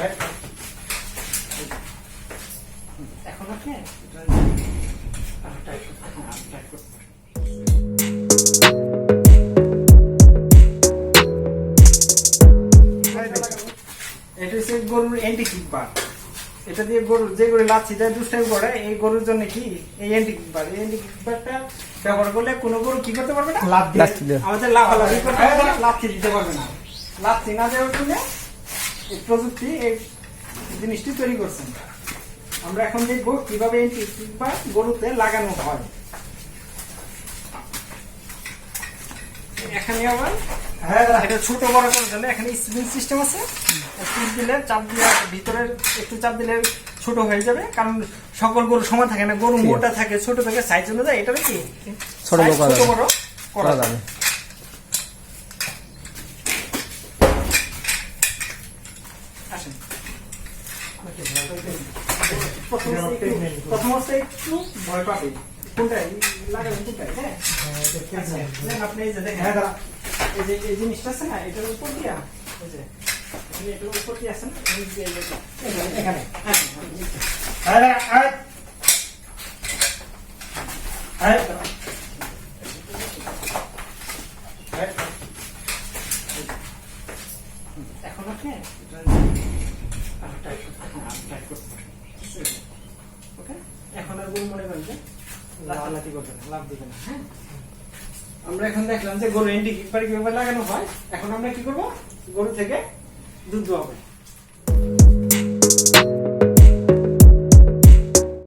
এখন এটা করতে করতে হচ্ছে গরুর অ্যান্টি কিকবার এটা দিয়ে গরুর যে গরু লাচ্ছি দেয় দুষ্টামি করে এই গরুর জন্য কি এই অ্যান্টি কিকবার এই অ্যান্টি কিকবারটা ব্যবহার করলে কোনো গরু কি করতে পারবে না? লাভ দেবে। আমাদের লাফালাফি করতে পারবে না। লাচ্ছি দিতে পারবে না। লাচ্ছি না দেওয়ার জন্য এই প্রযুক্তি এই জিনিসটি তৈরি করছেন আমরা এখন দেখব কীভাবে কিকবার গরুতে লাগানো হয়। এখানে আবার হ্যাঁ এটা ছোট বড় জন্য এখানে স্প্রিং সিস্টেম আছে। স্প্রিং দিলে চাপ দিলে ভিতরে একটু চাপ দিলে ছোট হয়ে যাবে কারণ সকল গরু সমান থাকে না গরু মোটা থাকে ছোট থাকে সাইজ অনুযায়ী এটা কি? ছোট বড় করা যাবে। বড় করা করা যাবে যাবে আসেন। প্রথম অবস্থায় একটু- ভয় পাবে। কোনটাই লাগাবেন কোনটাই হ্যাঁ। আচ্ছা, আপনি এই যে দেখেন এই যে এই জিনিসটা আছে না এটার উপর দিয়া এই যে এটার উপর দিয়ে আছেন এখানে। হ্যাঁ, হ্যাঁ, হ্যাঁ, হ্যাঁ। এখন আপনি এটা আরও টাইট করতে পারেন, আরও টাইট করতে পারেন। এখন আর লাভ হ্যাঁ? আমরা এখন দেখলাম যে গরু এন্টি কিপার কীভাবে লাগানো হয়। এখন আমরা কি করব? গরু থেকে দুধ দোয়াবো।